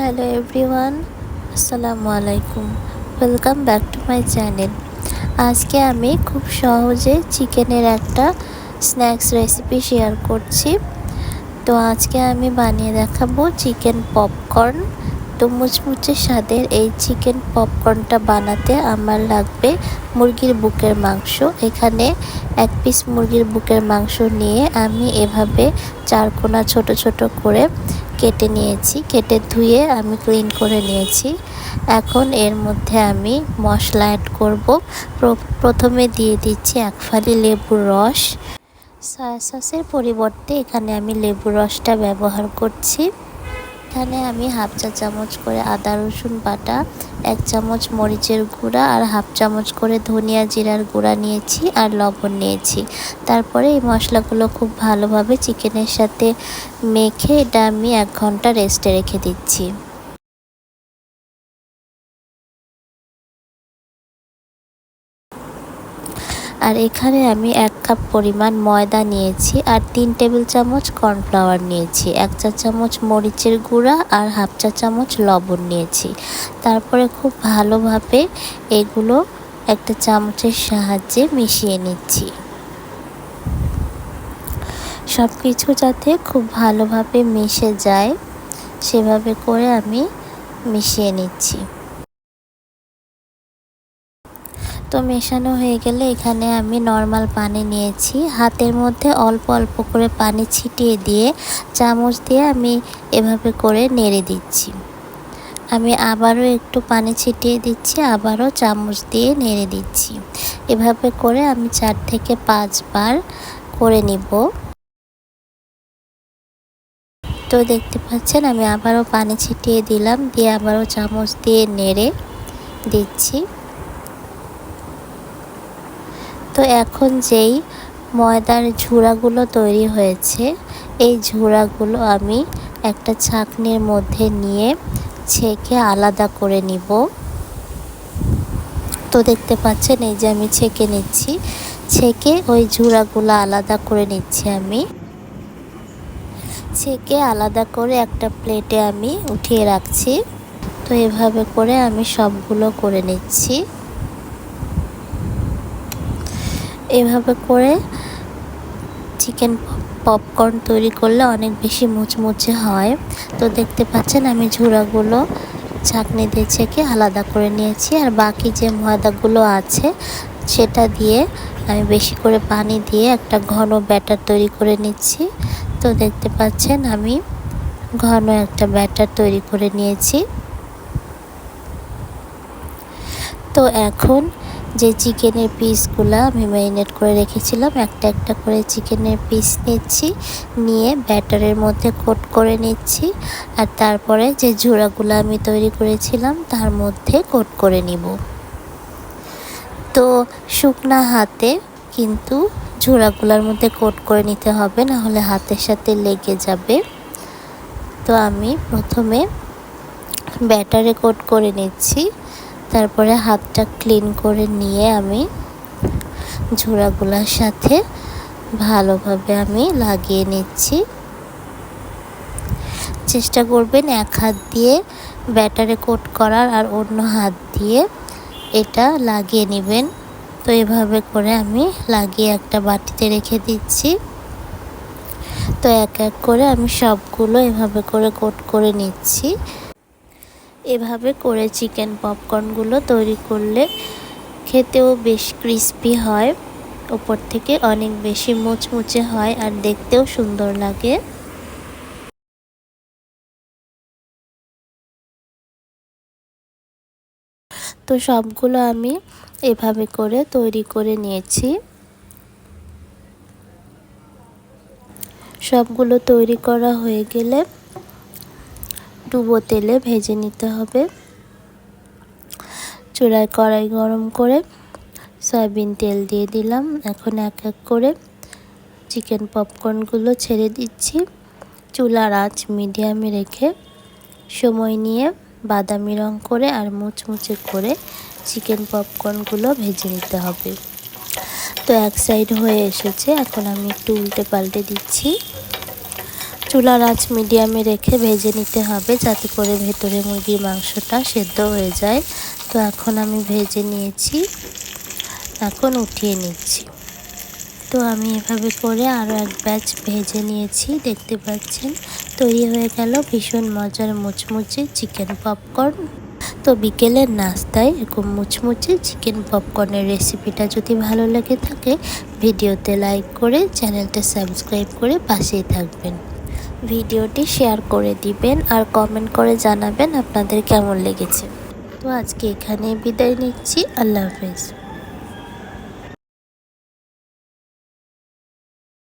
Hello everyone আসসালামু আলাইকুম welcome back to my channel আজকে আমি খুব সহজে চিকেনের একটা স্ন্যাক্স রেসিপি শেয়ার করছি। তো আজকে আমি বানিয়ে দেখাবো চিকেন পপকর্ন তো মুচমুচে স্বাদের এই চিকেন পপকর্নটা বানাতে আমার লাগবে মুরগির বুকের মাংস। এখানে এক পিস মুরগির বুকের মাংস নিয়ে আমি এভাবে চারকোনা ছোট ছোট করে কেটে নিয়েছি, কেটে ধুয়ে আমি ক্লিন করে নিয়েছি। এখন এর মধ্যে আমি মশলা অ্যাড করব। প্রথমে দিয়ে দিচ্ছি এক ফালি লেবুর রস। সয়া সসের পরিবর্তে এখানে আমি লেবুর রসটা ব্যবহার করছি। এখানে আমি হাফ চা চামচ করে আদা, রসুন বাটা এক চামচ মরিচের গুঁড়া আর হাফ চামচ করে ধনিয়া জিরার গুঁড়া নিয়েছি আর লবণ নিয়েছি। তারপরে এই মশলাগুলো খুব ভালোভাবে চিকেনের সাথে মেখে এটা আমি এক ঘণ্টা রেস্টে রেখে দিচ্ছি। আর এখানে আমি এক কাপ পরিমাণ ময়দা নিয়েছি আর তিন টেবিল চামচ কর্নফ্লাওয়ার নিয়েছি, এক চা চামচ মরিচের গুঁড়া আর হাফ চা চামচ লবণ নিয়েছি। তারপরে খুব ভালোভাবে এগুলো একটা চামচের সাহায্যে মিশিয়ে নিচ্ছি। সব কিছু যাতে খুব ভালোভাবে মিশে যায়, সেভাবে করে আমি মিশিয়ে নিচ্ছি। তো মেশানো হয়ে গেলে এখানে আমি নর্মাল পানি নিয়েছি। হাতের মধ্যে অল্প অল্প করে পানি ছিটিয়ে দিয়ে চামচ দিয়ে আমি এভাবে করে নেড়ে দিচ্ছি। আমি আবারও একটু পানি ছিটিয়ে দিচ্ছি, আবারও চামচ দিয়ে নেড়ে দিচ্ছি। এভাবে করে আমি চার থেকে পাঁচবার করে নিব। তো দেখতে পাচ্ছেন, আমি আবারও পানি ছিটিয়ে দিলাম, দিয়ে আবারও চামচ দিয়ে নেড়ে দিচ্ছি। তো এখন যেই ময়দার ঝুড়াগুলো তৈরি হয়েছে, এই ঝুড়াগুলো আমি একটা ছাকনির মধ্যে নিয়ে ছেঁকে আলাদা করে নিব। তো দেখতে পাচ্ছেন, এই যে আমি ছেঁকে নিচ্ছি। ছেঁকে ওই ঝুড়াগুলো আলাদা করে নিচ্ছি আমি। ছেঁকে আলাদা করে একটা প্লেটে আমি উঠিয়ে রাখছি। তো এভাবে করে আমি সবগুলো করে নিচ্ছি। এভাবে করে চিকেন পপকর্ন তৈরি করলে অনেক বেশি মুচমুচে হয়। তো দেখতে পাচ্ছেন আমি ঝুড়াগুলো ছাঁকনি দিয়ে ছেঁকে আলাদা করে নিয়েছি। আর বাকি যে ময়দাগুলো আছে, সেটা দিয়ে আমি বেশি করে পানি দিয়ে একটা ঘন ব্যাটার তৈরি করে নিচ্ছি। তো দেখতে পাচ্ছেন আমি ঘন একটা ব্যাটার তৈরি করে নিয়েছি। তো এখন যে চিকেনের পিসগুলো আমি ম্যারিনেট করে রেখেছিলাম, একটা একটা করে চিকেনের পিস নিচ্ছি, নিয়ে ব্যাটারের মধ্যে কোট করে নিচ্ছি, আর তারপরে যে ঝুড়াগুলো আমি তৈরি করেছিলাম তার মধ্যে কোট করে নিব। তো শুকনা হাতে কিন্তু ঝোড়াগুলোর মধ্যে কোট করে নিতে হবে, না হলে হাতের সাথে লেগে যাবে। তো আমি প্রথমে ব্যাটারে কোট করে নিচ্ছি। তারপরে হাতটা ক্লিন করে নিয়ে আমি ঝোড়াগুলোর সাথে ভালোভাবে আমি লাগিয়ে নিচ্ছি। চেষ্টা করবেন এক হাত দিয়ে ব্যাটারে কোট করার আর অন্য হাত দিয়ে এটা লাগিয়ে নেবেন। তো এভাবে করে আমি লাগিয়ে একটা বাটিতে রেখে দিচ্ছি। তো এক এক করে আমি সবগুলো এভাবে করে কোট করে নিচ্ছি। এভাবে করে চিকেন পপকর্নগুলো তৈরি করলে খেতেও বেশ ক্রিস্পি হয়। ওপর থেকে অনেক বেশি মুচমুচে হয় আর দেখতেও সুন্দর লাগে। তো সবগুলো আমি এভাবে করে তৈরি করে নিয়েছি। সবগুলো তৈরি করা হয়ে গেলে ডুবো তেলে ভেজে নিতে হবে। চুলায় কড়াই গরম করে সয়াবিন তেল দিয়ে দিলাম। এখন এক এক করে চিকেন পপকর্নগুলো ছেড়ে দিচ্ছি। চুলার আঁচ মিডিয়ামে রেখে সময় নিয়ে বাদামি রং করে আর মুচমুচে করে চিকেন পপকর্নগুলো ভেজে নিতে হবে। তো এক সাইড হয়ে এসেছে। এখন আমি একটু উল্টে পাল্টে দিচ্ছি। চুলার আঁচ মিডিয়ামে রেখে ভেজে নিতে হবে যাতে করে ভেতরে মুরগির মাংসটা সেদ্ধ হয়ে যায়। তো এখন আমি ভেজে নিয়েছি। এখন উঠিয়ে নিচ্ছি। তো আমি এভাবে করে আরও এক ব্যাচ ভেজে নিয়েছি, দেখতে পাচ্ছেন? তৈরি হয়ে গেল ভীষণ মজার মুচমুচে চিকেন পপকর্ন। তো বিকেলের নাস্তায় এরকম মুচমুচে চিকেন পপকর্নের রেসিপিটা যদি ভালো লেগে থাকে, ভিডিওতে লাইক করে চ্যানেলটা সাবস্ক্রাইব করে পাশেই থাকবেন। ভিডিওটি শেয়ার করে দিবেন আর কমেন্ট করে জানাবেন আপনাদের কেমন লেগেছে। তো আজকে এখানে বিদায় নিচ্ছি। আল্লাহ হাফেজ।